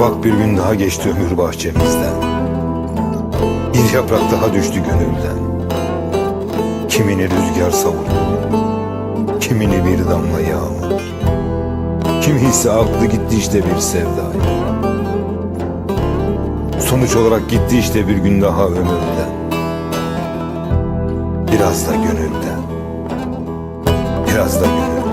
Bak bir gün daha geçti ömür bahçemizden. Bir yaprak daha düştü gönülden. Kimini rüzgar savurdu, kimini bir damla yağmur. Kimi ise aklı gitti işte bir sevdaya. Sonuç olarak gitti işte bir gün daha ömürden. Biraz da gönülden. Biraz da gönülden.